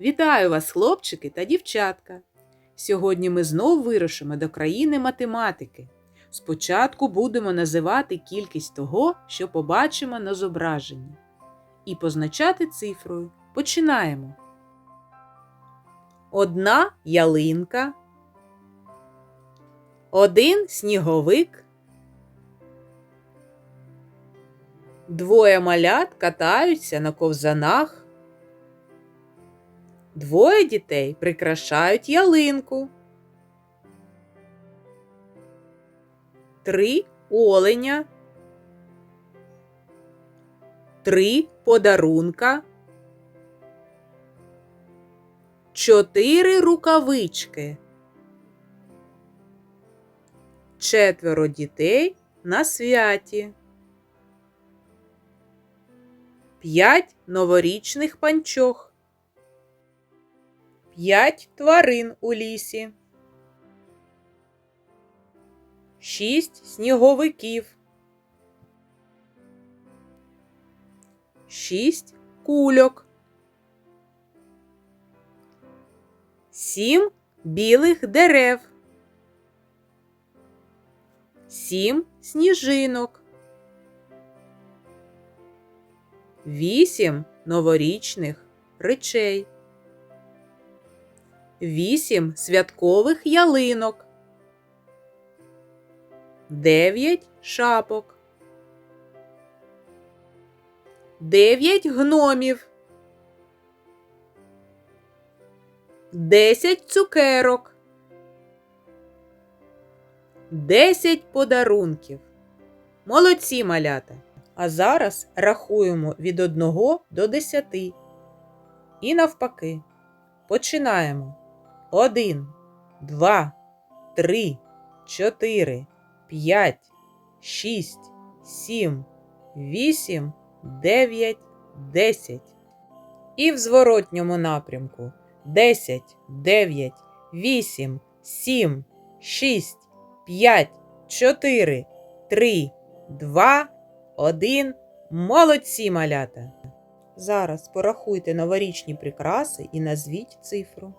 Вітаю вас, хлопчики та дівчатка! Сьогодні ми знов вирушимо до країни математики. Спочатку будемо називати кількість того, що побачимо на зображенні, і позначати цифрою. Починаємо. Одна ялинка. Один сніговик. Двоє малят катаються на ковзанах. Двоє дітей прикрашають ялинку. Три оленя. Три подарунка. Чотири рукавички. Четверо дітей на святі. П'ять новорічних панчох. П'ять тварин у лісі. Шість сніговиків. Шість кульок. Сім білих дерев. Сім сніжинок. Вісім новорічних речей. Вісім святкових ялинок. Дев'ять шапок. Дев'ять гномів. Десять цукерок. Десять подарунків. Молодці малята. А зараз рахуємо від 1 до 10. І навпаки. Починаємо. 1, 2, 3, 4, 5, 6, 7, 8, 9, 10. І в зворотньому напрямку 10, 9, 8, 7, 6, 5, 4, 3, 2, 1. Молодці малята! Зараз порахуйте новорічні прикраси і назвіть цифру.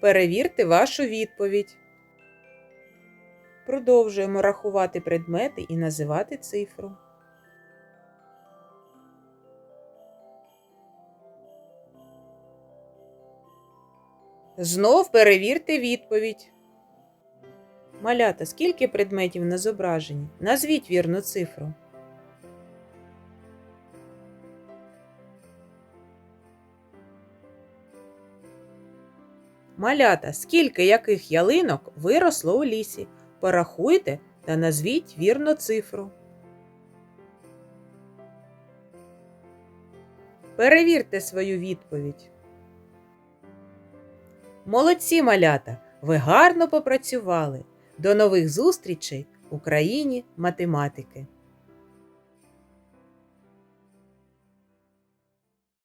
Перевірте вашу відповідь. Продовжуємо рахувати предмети і називати цифру. Знов перевірте відповідь. Малята, скільки предметів на зображенні? Назвіть вірну цифру. Малята, скільки яких ялинок виросло у лісі? Порахуйте та назвіть вірну цифру. Перевірте свою відповідь. Молодці малята! Ви гарно попрацювали. До нових зустрічей в Україні математики!